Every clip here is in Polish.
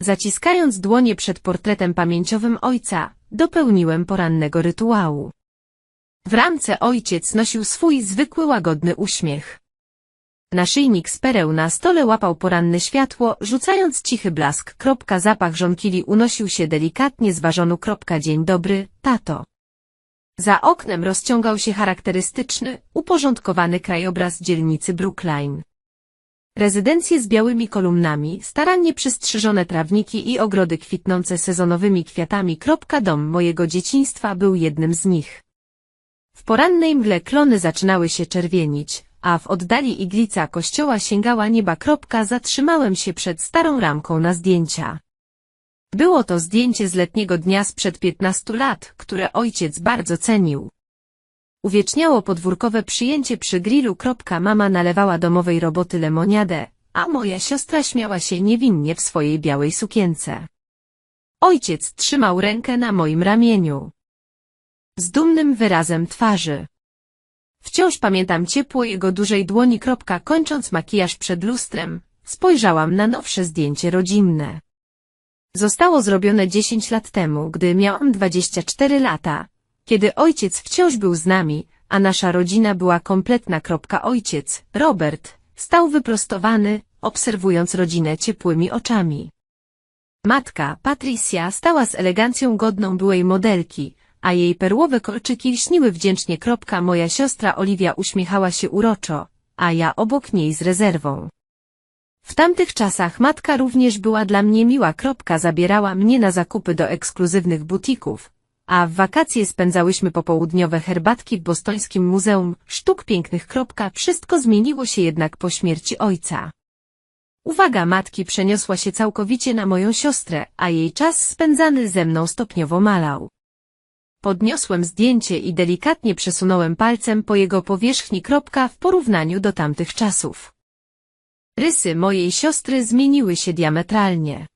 Zaciskając dłonie przed portretem pamięciowym ojca, dopełniłem porannego rytuału. W ramce ojciec nosił swój zwykły łagodny uśmiech. Naszyjnik z pereł na stole łapał poranne światło, rzucając cichy blask. Kropka zapach żonkili unosił się delikatnie z ważonu. Kropka dzień dobry, tato. Za oknem rozciągał się charakterystyczny, uporządkowany krajobraz dzielnicy Brookline. Rezydencje z białymi kolumnami, starannie przystrzyżone trawniki i ogrody kwitnące sezonowymi kwiatami. Dom mojego dzieciństwa był jednym z nich. W porannej mgle klony zaczynały się czerwienić, a w oddali iglica kościoła sięgała nieba. Zatrzymałem się przed starą ramką na zdjęcia. Było to zdjęcie z letniego dnia sprzed 15 lat, które ojciec bardzo cenił. Uwieczniało podwórkowe przyjęcie przy grillu. Mama nalewała domowej roboty lemoniadę, a moja siostra śmiała się niewinnie w swojej białej sukience. Ojciec trzymał rękę na moim ramieniu. Z dumnym wyrazem twarzy. Wciąż pamiętam ciepło jego dużej dłoni. Kończąc makijaż przed lustrem, spojrzałam na nowsze zdjęcie rodzinne. Zostało zrobione 10 lat temu, gdy miałam 24 lata, kiedy ojciec wciąż był z nami, a nasza rodzina była kompletna. Ojciec, Robert, stał wyprostowany, obserwując rodzinę ciepłymi oczami. Matka, Patricia, stała z elegancją godną byłej modelki, a jej perłowe kolczyki lśniły wdzięcznie. Moja siostra Oliwia uśmiechała się uroczo, a ja obok niej z rezerwą. W tamtych czasach matka również była dla mnie miła. Zabierała mnie na zakupy do ekskluzywnych butików, a w wakacje spędzałyśmy popołudniowe herbatki w bostońskim Muzeum Sztuk Pięknych. Wszystko zmieniło się jednak po śmierci ojca. Uwaga matki przeniosła się całkowicie na moją siostrę, a jej czas spędzany ze mną stopniowo malał. Podniosłem zdjęcie i delikatnie przesunąłem palcem po jego powierzchni. W porównaniu do tamtych czasów. Rysy mojej siostry zmieniły się diametralnie.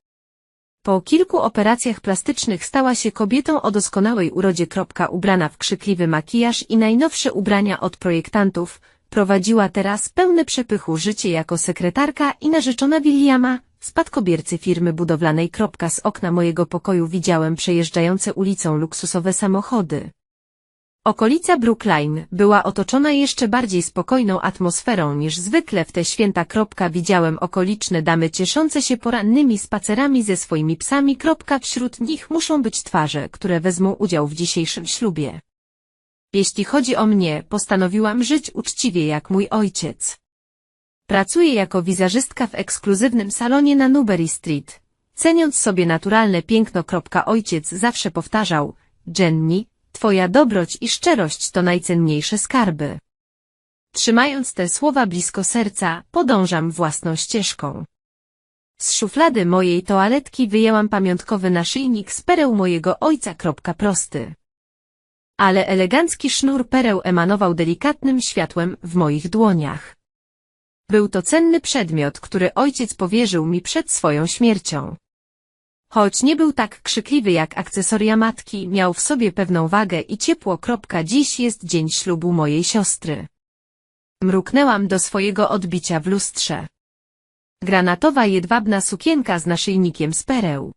Po kilku operacjach plastycznych stała się kobietą o doskonałej urodzie. Ubrana w krzykliwy makijaż i najnowsze ubrania od projektantów, prowadziła teraz pełne przepychu życie jako sekretarka i narzeczona Williama, spadkobiercy firmy budowlanej. Z okna mojego pokoju widziałem przejeżdżające ulicą luksusowe samochody. Okolica Brookline była otoczona jeszcze bardziej spokojną atmosferą niż zwykle w te święta. Widziałem okoliczne damy cieszące się porannymi spacerami ze swoimi psami. Wśród nich muszą być twarze, które wezmą udział w dzisiejszym ślubie. Jeśli chodzi o mnie, postanowiłam żyć uczciwie jak mój ojciec. Pracuję jako wizerzystka w ekskluzywnym salonie na Newbury Street. Ceniąc sobie naturalne piękno. Ojciec zawsze powtarzał, Jenny, Twoja dobroć i szczerość to najcenniejsze skarby. Trzymając te słowa blisko serca, podążam własną ścieżką. Z szuflady mojej toaletki wyjęłam pamiątkowy naszyjnik z pereł mojego ojca. Prosty. Ale elegancki sznur pereł emanował delikatnym światłem w moich dłoniach. Był to cenny przedmiot, który ojciec powierzył mi przed swoją śmiercią. Choć nie był tak krzykliwy jak akcesoria matki, miał w sobie pewną wagę i ciepło. Dziś jest dzień ślubu mojej siostry. Mruknęłam do swojego odbicia w lustrze. Granatowa jedwabna sukienka z naszyjnikiem z pereł.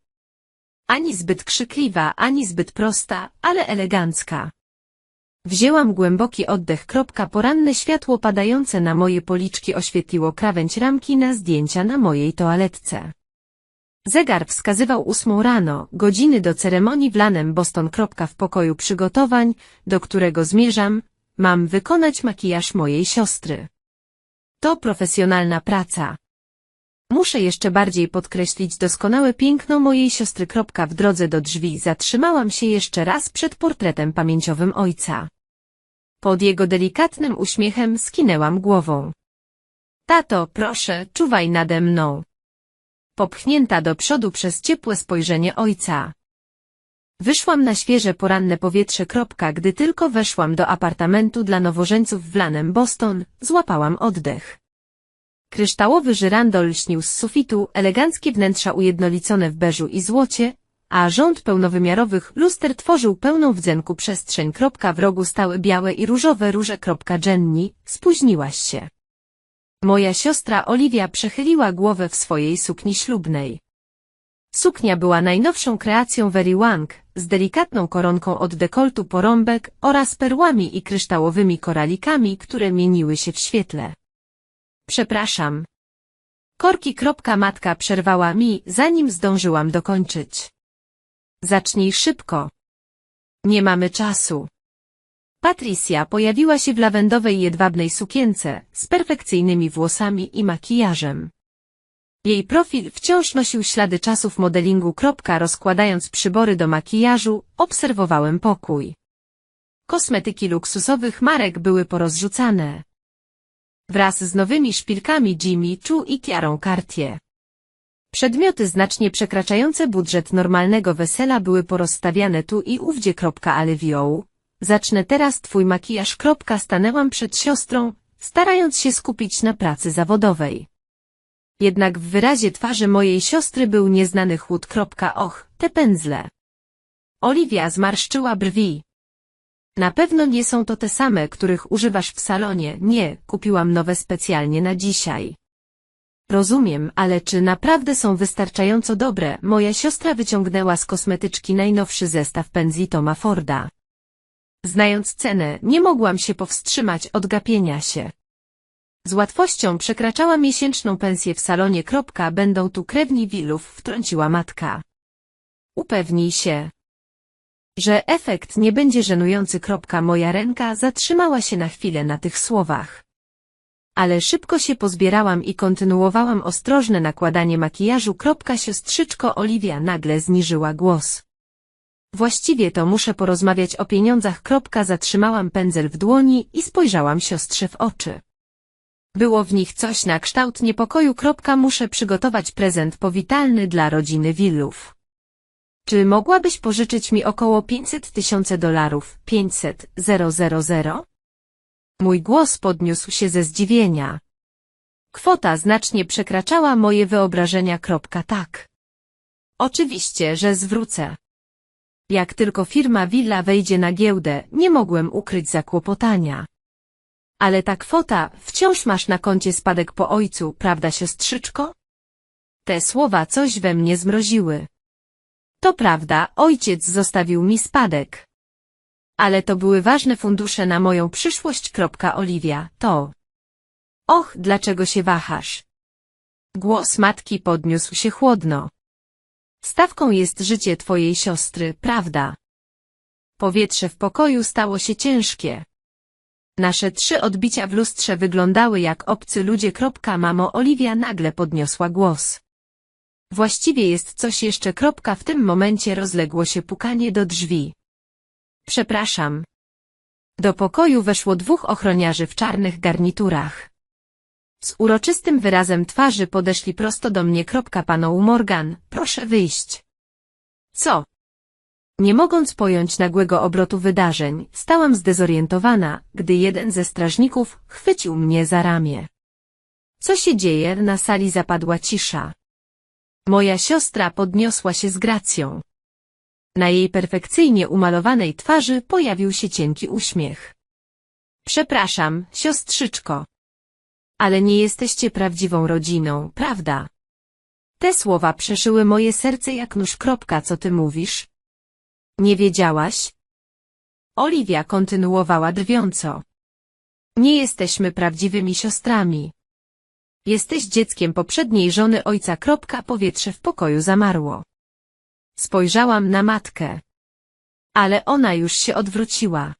Ani zbyt krzykliwa, ani zbyt prosta, ale elegancka. Wzięłam głęboki oddech. Poranne światło padające na moje policzki oświetliło krawędź ramki na zdjęcia na mojej toaletce. Zegar wskazywał ósmą rano, godziny do ceremonii w lanem Boston. W pokoju przygotowań, do którego zmierzam, mam wykonać makijaż mojej siostry. To profesjonalna praca. Muszę jeszcze bardziej podkreślić doskonałe piękno mojej siostry. W drodze do drzwi zatrzymałam się jeszcze raz przed portretem pamięciowym ojca. Pod jego delikatnym uśmiechem skinęłam głową. Tato, proszę, czuwaj nade mną popchnięta do przodu przez ciepłe spojrzenie ojca. Wyszłam na świeże poranne powietrze. Gdy tylko weszłam do apartamentu dla nowożeńców w Lanem Boston, złapałam oddech. Kryształowy żyrandol lśnił z sufitu, eleganckie wnętrza ujednolicone w beżu i złocie, a rząd pełnowymiarowych luster tworzył pełną wdzenku przestrzeń. W rogu stały białe i różowe róże. Jenny, spóźniłaś się. Moja siostra Oliwia przechyliła głowę w swojej sukni ślubnej. Suknia była najnowszą kreacją Very Wang, z delikatną koronką od dekoltu porąbek oraz perłami i kryształowymi koralikami, które mieniły się w świetle. Przepraszam. Korki. Matka przerwała mi, zanim zdążyłam dokończyć. Zacznij szybko. Nie mamy czasu. Patricia pojawiła się w lawendowej jedwabnej sukience, z perfekcyjnymi włosami i makijażem. Jej profil wciąż nosił ślady czasów modelingu. Rozkładając przybory do makijażu, obserwowałem pokój. Kosmetyki luksusowych marek były porozrzucane. Wraz z nowymi szpilkami Jimmy Choo i Kiarą Cartier. Przedmioty znacznie przekraczające budżet normalnego wesela były porozstawiane tu i ówdzie. Ale wioł. Zacznę teraz twój makijaż. Stanęłam przed siostrą, starając się skupić na pracy zawodowej. Jednak w wyrazie twarzy mojej siostry był nieznany chłód. Och, te pędzle. Oliwia zmarszczyła brwi. Na pewno nie są to te same, których używasz w salonie. Nie, kupiłam nowe specjalnie na dzisiaj. Rozumiem, ale czy naprawdę są wystarczająco dobre? Moja siostra wyciągnęła z kosmetyczki najnowszy zestaw pędzli Toma Forda. Znając cenę, nie mogłam się powstrzymać od gapienia się. Z łatwością przekraczała miesięczną pensję w salonie. Będą tu krewni Willów, wtrąciła matka. Upewnij się, że efekt nie będzie żenujący. Moja ręka zatrzymała się na chwilę na tych słowach. Ale szybko się pozbierałam i kontynuowałam ostrożne nakładanie makijażu. Siostrzyczko Oliwia nagle zniżyła głos. Właściwie to muszę porozmawiać o pieniądzach. Zatrzymałam pędzel w dłoni i spojrzałam siostrze w oczy. Było w nich coś na kształt niepokoju. Muszę przygotować prezent powitalny dla rodziny Willów. Czy mogłabyś pożyczyć mi około 500 tysięcy dolarów? 500, 000? Mój głos podniósł się ze zdziwienia. Kwota znacznie przekraczała moje wyobrażenia. Tak. Oczywiście, że zwrócę. Jak tylko firma Villa wejdzie na giełdę, nie mogłem ukryć zakłopotania. Ale ta kwota, wciąż masz na koncie spadek po ojcu, prawda siostrzyczko? Te słowa coś we mnie zmroziły. To prawda, ojciec zostawił mi spadek. Ale to były ważne fundusze na moją przyszłość. Oliwia, to. Och, dlaczego się wahasz? Głos matki podniósł się chłodno. Stawką jest życie twojej siostry, prawda? Powietrze w pokoju stało się ciężkie. Nasze trzy odbicia w lustrze wyglądały jak obcy ludzie. Mamo Oliwia nagle podniosła głos. Właściwie jest coś jeszcze. W tym momencie rozległo się pukanie do drzwi. Przepraszam. Do pokoju weszło dwóch ochroniarzy w czarnych garniturach. Z uroczystym wyrazem twarzy podeszli prosto do mnie. Panu Morgan, proszę wyjść. Co? Nie mogąc pojąć nagłego obrotu wydarzeń, stałam zdezorientowana, gdy jeden ze strażników chwycił mnie za ramię. Co się dzieje? Na sali zapadła cisza. Moja siostra podniosła się z gracją. Na jej perfekcyjnie umalowanej twarzy pojawił się cienki uśmiech. Przepraszam, siostrzyczko. Ale nie jesteście prawdziwą rodziną, prawda? Te słowa przeszyły moje serce jak nóż. Co ty mówisz? Nie wiedziałaś? Oliwia kontynuowała drwiąco. Nie jesteśmy prawdziwymi siostrami. Jesteś dzieckiem poprzedniej żony ojca. Powietrze w pokoju zamarło. Spojrzałam na matkę. Ale ona już się odwróciła.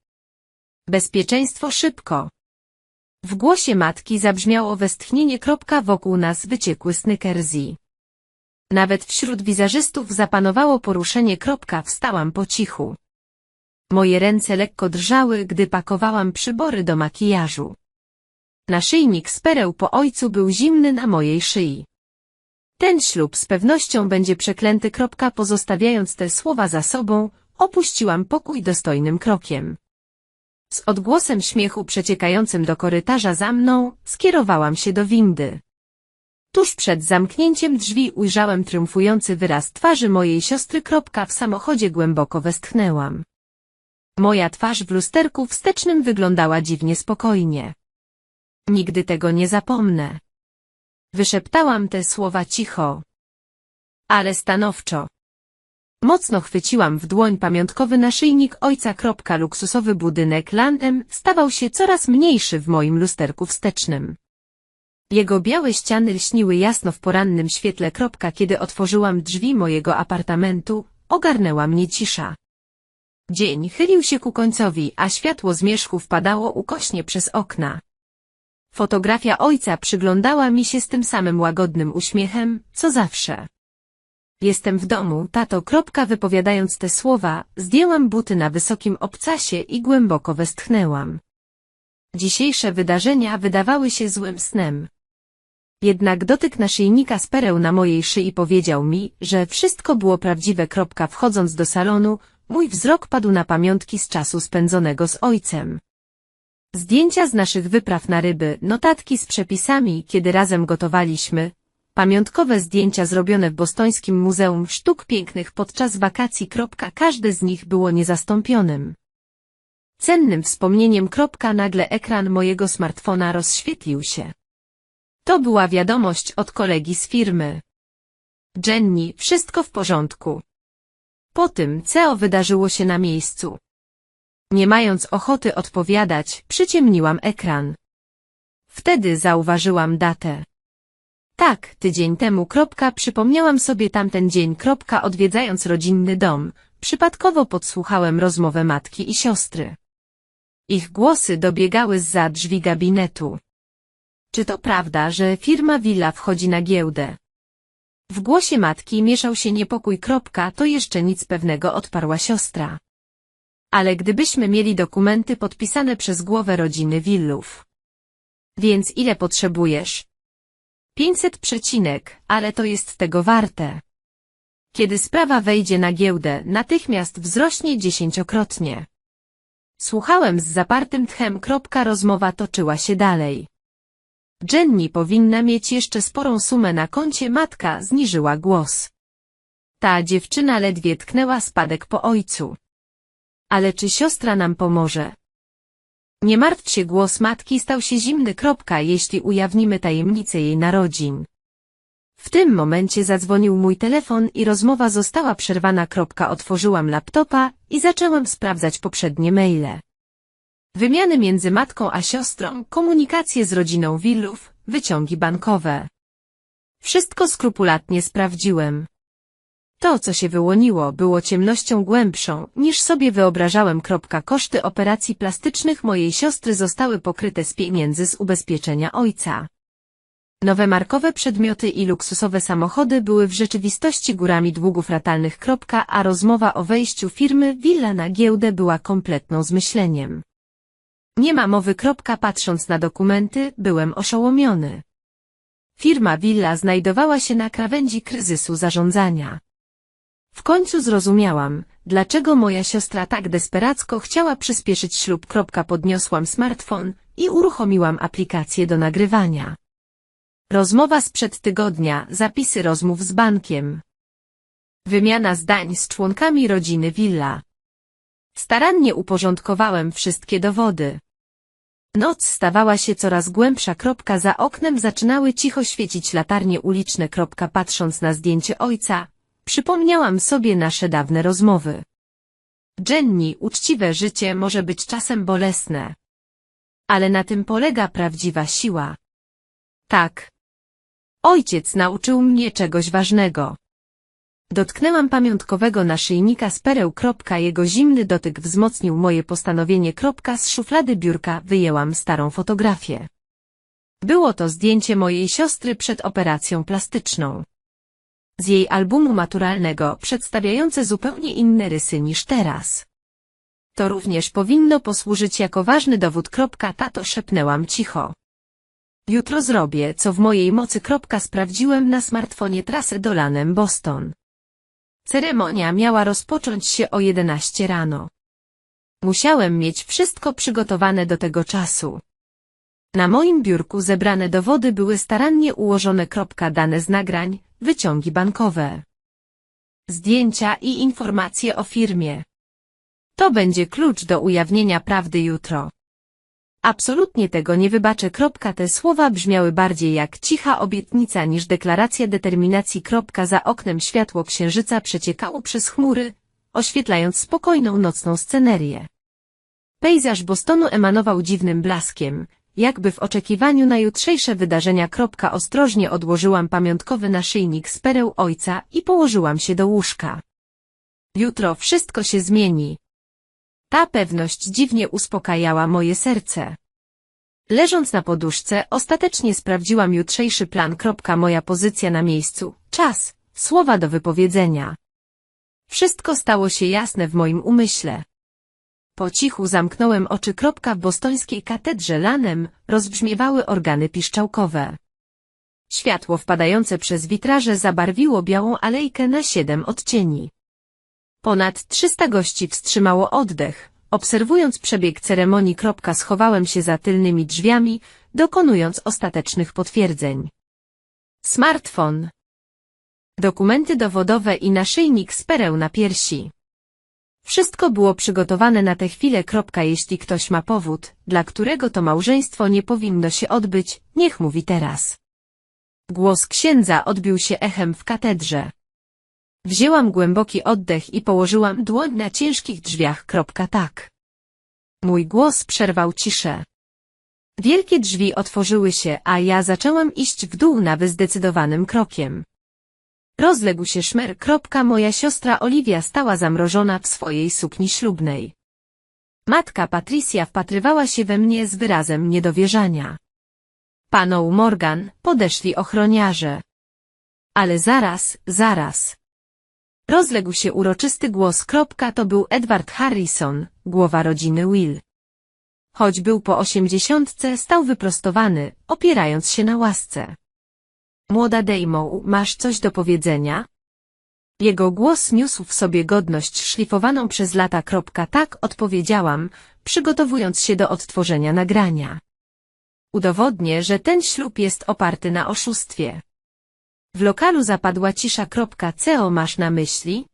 Bezpieczeństwo szybko. W głosie matki zabrzmiało westchnienie. Wokół nas wyciekły snykerzy. Nawet wśród wizerzystów zapanowało poruszenie. Wstałam po cichu. Moje ręce lekko drżały, gdy pakowałam przybory do makijażu. Naszyjnik z pereł po ojcu był zimny na mojej szyi. Ten ślub z pewnością będzie przeklęty. Pozostawiając te słowa za sobą, opuściłam pokój dostojnym krokiem. Z odgłosem śmiechu przeciekającym do korytarza za mną, skierowałam się do windy. Tuż przed zamknięciem drzwi ujrzałem triumfujący wyraz twarzy mojej siostry. W samochodzie głęboko westchnęłam. Moja twarz w lusterku wstecznym wyglądała dziwnie spokojnie. Nigdy tego nie zapomnę. Wyszeptałam te słowa cicho. Ale stanowczo. Mocno chwyciłam w dłoń pamiątkowy naszyjnik ojca. Luksusowy budynek Landem stawał się coraz mniejszy w moim lusterku wstecznym. Jego białe ściany lśniły jasno w porannym świetle. Kiedy otworzyłam drzwi mojego apartamentu, ogarnęła mnie cisza. Dzień chylił się ku końcowi, a światło zmierzchu wpadało ukośnie przez okna. Fotografia ojca przyglądała mi się z tym samym łagodnym uśmiechem, co zawsze. Jestem w domu, tato. Wypowiadając te słowa, zdjęłam buty na wysokim obcasie i głęboko westchnęłam. Dzisiejsze wydarzenia wydawały się złym snem. Jednak dotyk naszyjnika z pereł na mojej szyi powiedział mi, że wszystko było prawdziwe. Wchodząc do salonu, mój wzrok padł na pamiątki z czasu spędzonego z ojcem. Zdjęcia z naszych wypraw na ryby, notatki z przepisami, kiedy razem gotowaliśmy, pamiątkowe zdjęcia zrobione w Bostońskim Muzeum Sztuk Pięknych podczas wakacji. Każde z nich było niezastąpionym. Cennym wspomnieniem. Nagle ekran mojego smartfona rozświetlił się. To była wiadomość od kolegi z firmy. Jenny, wszystko w porządku. Po tym CEO wydarzyło się na miejscu. Nie mając ochoty odpowiadać, przyciemniłam ekran. Wtedy zauważyłam datę. Tak, tydzień temu. Kropka, przypomniałam sobie tamten dzień. Kropka, odwiedzając rodzinny dom, przypadkowo podsłuchałem rozmowę matki i siostry. Ich głosy dobiegały zza drzwi gabinetu. Czy to prawda, że firma Villa wchodzi na giełdę? W głosie matki mieszał się niepokój. Kropka, to jeszcze nic pewnego odparła siostra. Ale gdybyśmy mieli dokumenty podpisane przez głowę rodziny Willów. Więc ile potrzebujesz? 500 przecinek, ale to jest tego warte. Kiedy sprawa wejdzie na giełdę, natychmiast wzrośnie dziesięciokrotnie. Słuchałem z zapartym tchem. Rozmowa toczyła się dalej. Jenny powinna mieć jeszcze sporą sumę na koncie. Matka zniżyła głos. Ta dziewczyna ledwie tknęła spadek po ojcu. Ale czy siostra nam pomoże? Nie martw się, głos matki stał się zimny. Kropka, jeśli ujawnimy tajemnicę jej narodzin. W tym momencie zadzwonił mój telefon i rozmowa została przerwana. Kropka, otworzyłam laptopa i zaczęłam sprawdzać poprzednie maile. Wymiany między matką a siostrą, komunikacje z rodziną Willów, wyciągi bankowe. Wszystko skrupulatnie sprawdziłem. To, co się wyłoniło, było ciemnością głębszą, niż sobie wyobrażałem. Koszty operacji plastycznych mojej siostry zostały pokryte z pieniędzy z ubezpieczenia ojca. Nowe markowe przedmioty i luksusowe samochody były w rzeczywistości górami długów ratalnych. A rozmowa o wejściu firmy Villa na giełdę była kompletną zmyśleniem. Nie ma mowy. Patrząc na dokumenty, byłem oszołomiony. Firma Villa znajdowała się na krawędzi kryzysu zarządzania. W końcu zrozumiałam, dlaczego moja siostra tak desperacko chciała przyspieszyć ślub. Podniosłam smartfon i uruchomiłam aplikację do nagrywania. Rozmowa sprzed tygodnia, zapisy rozmów z bankiem. Wymiana zdań z członkami rodziny Villa. Starannie uporządkowałem wszystkie dowody. Noc stawała się coraz głębsza. Za oknem zaczynały cicho świecić latarnie uliczne. Patrząc na zdjęcie ojca, przypomniałam sobie nasze dawne rozmowy. Jenny, uczciwe życie może być czasem bolesne. Ale na tym polega prawdziwa siła. Tak. Ojciec nauczył mnie czegoś ważnego. Dotknęłam pamiątkowego naszyjnika z pereł. Jego zimny dotyk wzmocnił moje postanowienie. Z szuflady biurka wyjęłam starą fotografię. Było to zdjęcie mojej siostry przed operacją plastyczną. Z jej albumu maturalnego przedstawiające zupełnie inne rysy niż teraz. To również powinno posłużyć jako ważny dowód. Tato szepnęłam cicho. Jutro zrobię, co w mojej mocy. Sprawdziłem na smartfonie trasę do Lanem Boston. Ceremonia miała rozpocząć się o 11 rano. Musiałem mieć wszystko przygotowane do tego czasu. Na moim biurku zebrane dowody były starannie ułożone. Dane z nagrań, wyciągi bankowe, zdjęcia i informacje o firmie. To będzie klucz do ujawnienia prawdy jutro. Absolutnie tego nie wybaczę. Te słowa brzmiały bardziej jak cicha obietnica niż deklaracja determinacji. Za oknem światło księżyca przeciekało przez chmury, oświetlając spokojną nocną scenerię. Pejzaż Bostonu emanował dziwnym blaskiem, jakby w oczekiwaniu na jutrzejsze wydarzenia. Ostrożnie odłożyłam pamiątkowy naszyjnik z pereł ojca i położyłam się do łóżka. Jutro wszystko się zmieni. Ta pewność dziwnie uspokajała moje serce. Leżąc na poduszce, ostatecznie sprawdziłam jutrzejszy plan. Moja pozycja na miejscu, czas, słowa do wypowiedzenia. Wszystko stało się jasne w moim umyśle. Po cichu zamknąłem oczy. Kropka, w bostońskiej katedrze lanem rozbrzmiewały organy piszczałkowe. Światło wpadające przez witraże zabarwiło białą alejkę na siedem odcieni. Ponad 300 gości wstrzymało oddech, obserwując przebieg ceremonii. Schowałem się za tylnymi drzwiami, dokonując ostatecznych potwierdzeń. Smartfon. Dokumenty dowodowe i naszyjnik z pereł na piersi. Wszystko było przygotowane na tę chwilę. Jeśli ktoś ma powód, dla którego to małżeństwo nie powinno się odbyć, niech mówi teraz. Głos księdza odbił się echem w katedrze. Wzięłam głęboki oddech i położyłam dłoń na ciężkich drzwiach. Tak. Mój głos przerwał ciszę. Wielkie drzwi otworzyły się, a ja zaczęłam iść w dół nawy zdecydowanym krokiem. Rozległ się szmer. Moja siostra Oliwia stała zamrożona w swojej sukni ślubnej. Matka Patricia wpatrywała się we mnie z wyrazem niedowierzania. Paną Morgan podeszli ochroniarze. Ale zaraz, zaraz. Rozległ się uroczysty głos. To był Edward Harrison, głowa rodziny Will. Choć był po osiemdziesiątce, stał wyprostowany, opierając się na łasce. Młoda Dejmo, masz coś do powiedzenia? Jego głos niósł w sobie godność szlifowaną przez lata. Tak odpowiedziałam, przygotowując się do odtworzenia nagrania. Udowodnię, że ten ślub jest oparty na oszustwie. W lokalu zapadła cisza. Co masz na myśli?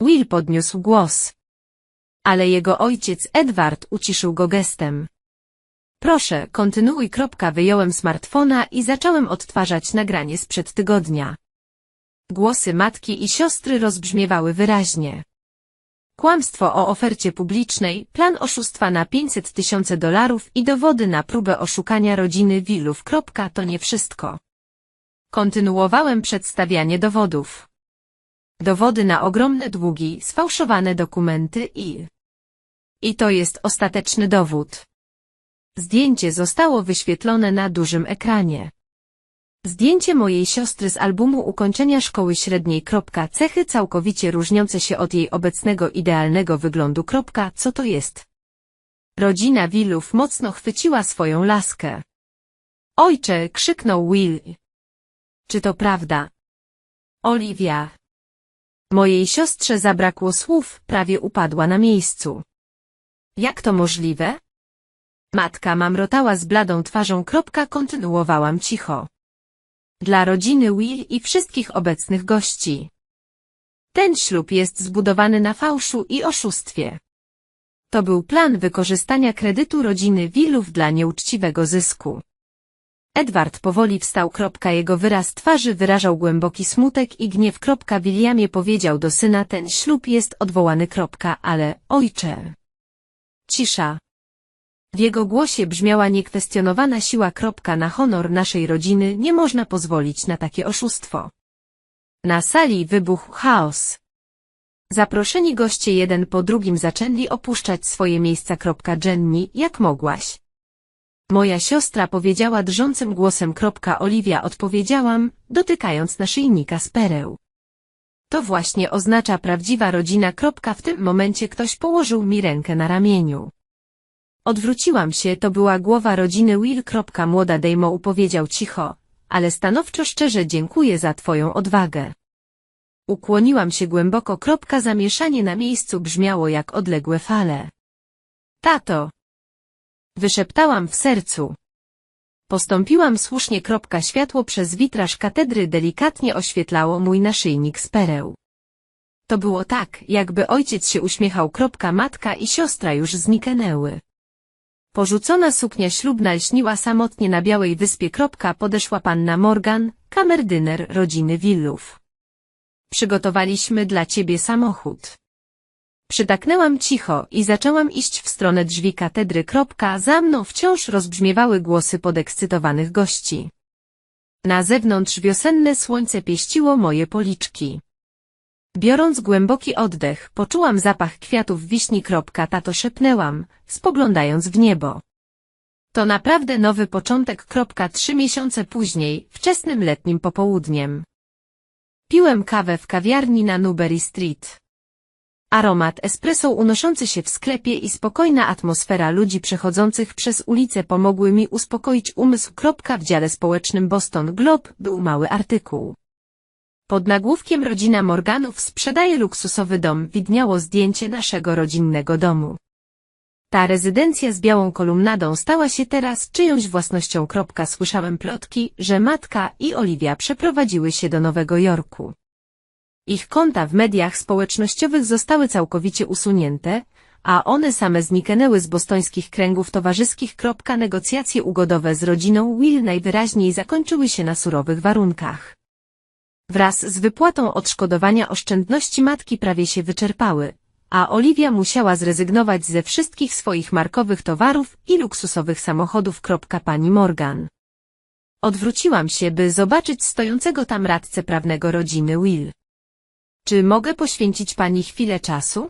Will podniósł głos. Ale jego ojciec Edward uciszył go gestem. Proszę, kontynuuj. Wyjąłem smartfona i zacząłem odtwarzać nagranie sprzed tygodnia. Głosy matki i siostry rozbrzmiewały wyraźnie. Kłamstwo o ofercie publicznej, plan oszustwa na 500 tysięcy dolarów i dowody na próbę oszukania rodziny Willów. To nie wszystko. Kontynuowałem przedstawianie dowodów. Dowody na ogromne długi, sfałszowane dokumenty i... I to jest ostateczny dowód. Zdjęcie zostało wyświetlone na dużym ekranie. Zdjęcie mojej siostry z albumu ukończenia szkoły średniej. Cechy całkowicie różniące się od jej obecnego idealnego wyglądu. Co to jest? Rodzina Willów mocno chwyciła swoją laskę. Ojcze, krzyknął Will. Czy to prawda? Oliwia. Mojej siostrze zabrakło słów, prawie upadła na miejscu. Jak to możliwe? Matka mamrotała z bladą twarzą. Kontynuowałam cicho. Dla rodziny Will i wszystkich obecnych gości. Ten ślub jest zbudowany na fałszu i oszustwie. To był plan wykorzystania kredytu rodziny Willów dla nieuczciwego zysku. Edward powoli wstał. Jego wyraz twarzy wyrażał głęboki smutek i gniew. Williamie powiedział do syna ten ślub jest odwołany. Ale, ojcze. Cisza. W jego głosie brzmiała niekwestionowana siła. Na honor naszej rodziny nie można pozwolić na takie oszustwo. Na sali wybuchł chaos. Zaproszeni goście jeden po drugim zaczęli opuszczać swoje miejsca. Jenny, jak mogłaś? Moja siostra powiedziała drżącym głosem. Oliwia odpowiedziałam, dotykając naszyjnika z pereł. To właśnie oznacza prawdziwa rodzina. W tym momencie ktoś położył mi rękę na ramieniu. Odwróciłam się, to była głowa rodziny Will. Młoda Dejmo upowiedział cicho, ale stanowczo szczerze dziękuję za twoją odwagę. Ukłoniłam się głęboko. Zamieszanie na miejscu brzmiało jak odległe fale. Tato, Wyszeptałam w sercu. Postąpiłam słusznie. Światło przez witraż katedry delikatnie oświetlało mój naszyjnik z pereł. To było tak, jakby ojciec się uśmiechał. Matka i siostra już zniknęły. Porzucona suknia ślubna lśniła samotnie na białej wyspie. Podeszła panna Morgan, kamerdyner rodziny Willów. Przygotowaliśmy dla ciebie samochód. Przytaknęłam cicho i zaczęłam iść w stronę drzwi katedry. Za mną wciąż rozbrzmiewały głosy podekscytowanych gości. Na zewnątrz wiosenne słońce pieściło moje policzki. Biorąc głęboki oddech, poczułam zapach kwiatów wiśni. Tato szepnęłam, spoglądając w niebo. To naprawdę nowy początek. Trzy miesiące później, wczesnym letnim popołudniem. Piłem kawę w kawiarni na Newbury Street. Aromat espresso unoszący się w sklepie i spokojna atmosfera ludzi przechodzących przez ulicę pomogły mi uspokoić umysł. W dziale społecznym Boston Globe był mały artykuł. Pod nagłówkiem rodzina Morganów sprzedaje luksusowy dom widniało zdjęcie naszego rodzinnego domu. Ta rezydencja z białą kolumnadą stała się teraz czyjąś własnością. Słyszałem plotki, że matka i Oliwia przeprowadziły się do Nowego Jorku. Ich konta w mediach społecznościowych zostały całkowicie usunięte, a one same zniknęły z bostońskich kręgów towarzyskich. Negocjacje ugodowe z rodziną Will najwyraźniej zakończyły się na surowych warunkach. Wraz z wypłatą odszkodowania oszczędności matki prawie się wyczerpały, a Oliwia musiała zrezygnować ze wszystkich swoich markowych towarów i luksusowych samochodów. Pani Morgan. Odwróciłam się, by zobaczyć stojącego tam radcę prawnego rodziny Will. Czy mogę poświęcić pani chwilę czasu?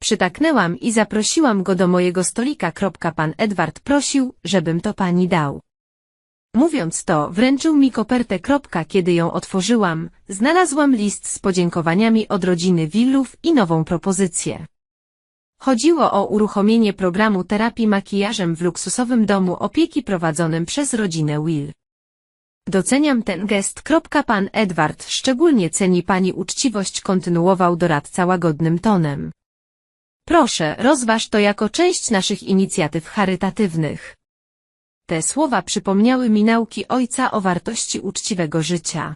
Przytaknęłam i zaprosiłam go do mojego stolika. Pan Edward prosił, żebym to pani dał. Mówiąc to, wręczył mi kopertę. Kiedy ją otworzyłam, znalazłam list z podziękowaniami od rodziny Willów i nową propozycję. Chodziło o uruchomienie programu terapii makijażem w luksusowym domu opieki prowadzonym przez rodzinę Will. Doceniam ten gest. Pan Edward szczególnie ceni pani uczciwość kontynuował doradca łagodnym tonem. Proszę, rozważ to jako część naszych inicjatyw charytatywnych. Te słowa przypomniały mi nauki ojca o wartości uczciwego życia.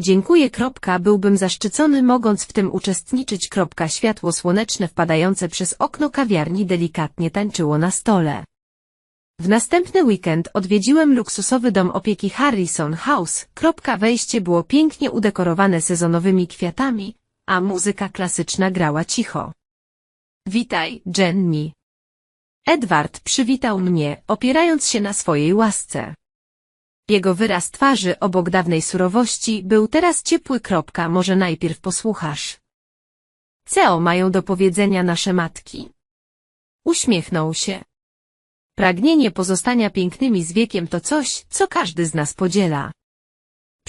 Dziękuję. Byłbym zaszczycony mogąc w tym uczestniczyć. Światło słoneczne wpadające przez okno kawiarni delikatnie tańczyło na stole. W następny weekend odwiedziłem luksusowy dom opieki Harrison House. Wejście było pięknie udekorowane sezonowymi kwiatami, a muzyka klasyczna grała cicho. Witaj, Jenny. Edward przywitał mnie, opierając się na swojej łasce. Jego wyraz twarzy obok dawnej surowości był teraz ciepły. Kropka, może najpierw posłuchasz. Co mają do powiedzenia nasze matki? Uśmiechnął się. Pragnienie pozostania pięknymi z wiekiem to coś, co każdy z nas podziela.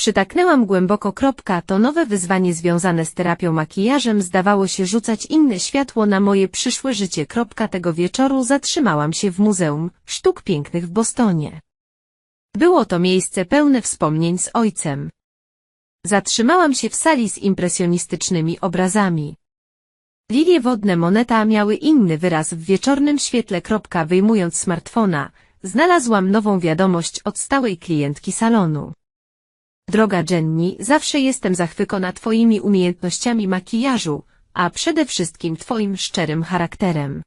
Przytaknęłam głęboko. Kropka, to nowe wyzwanie związane z terapią makijażem zdawało się rzucać inne światło na moje przyszłe życie. Kropka, tego wieczoru zatrzymałam się w Muzeum Sztuk Pięknych w Bostonie. Było to miejsce pełne wspomnień z ojcem. Zatrzymałam się w sali z impresjonistycznymi obrazami. Lilie wodne moneta miały inny wyraz w wieczornym świetle. Kropka, wyjmując smartfona, znalazłam nową wiadomość od stałej klientki salonu. Droga Jenny, zawsze jestem zachwycona Twoimi umiejętnościami makijażu, a przede wszystkim Twoim szczerym charakterem.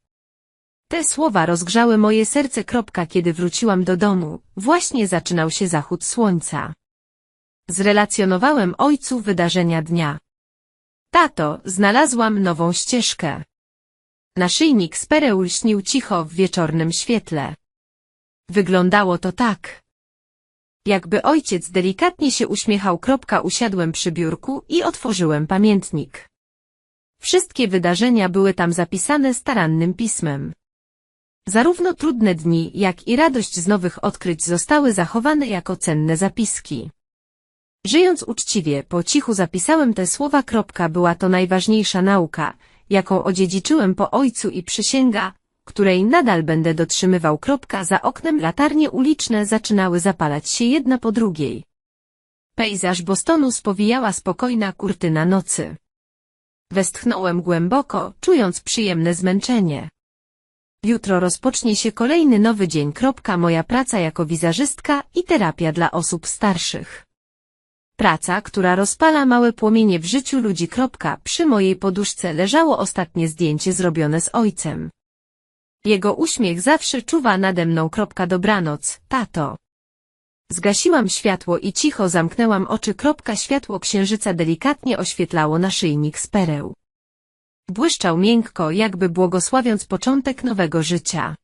Te słowa rozgrzały moje serce. Kiedy wróciłam do domu, właśnie zaczynał się zachód słońca. Zrelacjonowałem ojcu wydarzenia dnia. Tato, znalazłam nową ścieżkę. Naszyjnik z pereł śnił cicho w wieczornym świetle. Wyglądało to tak. Jakby ojciec delikatnie się uśmiechał. Kropka, usiadłem przy biurku i otworzyłem pamiętnik. Wszystkie wydarzenia były tam zapisane starannym pismem. Zarówno trudne dni, jak i radość z nowych odkryć zostały zachowane jako cenne zapiski. Żyjąc uczciwie, po cichu zapisałem te słowa. Była to najważniejsza nauka, jaką odziedziczyłem po ojcu i przysięga, której nadal będę dotrzymywał. Kropka, za oknem latarnie uliczne zaczynały zapalać się jedna po drugiej. Pejzaż Bostonu spowijała spokojna kurtyna nocy. Westchnąłem głęboko, czując przyjemne zmęczenie. Jutro rozpocznie się kolejny nowy dzień. Kropka, moja praca jako wizerzystka i terapia dla osób starszych. Praca, która rozpala małe płomienie w życiu ludzi. Kropka, przy mojej poduszce leżało ostatnie zdjęcie zrobione z ojcem. Jego uśmiech zawsze czuwa nade mną. Kropka dobranoc, tato. Zgasiłam światło i cicho zamknęłam oczy. Kropka światło księżyca delikatnie oświetlało naszyjnik z pereł. Błyszczał miękko, jakby błogosławiąc początek nowego życia.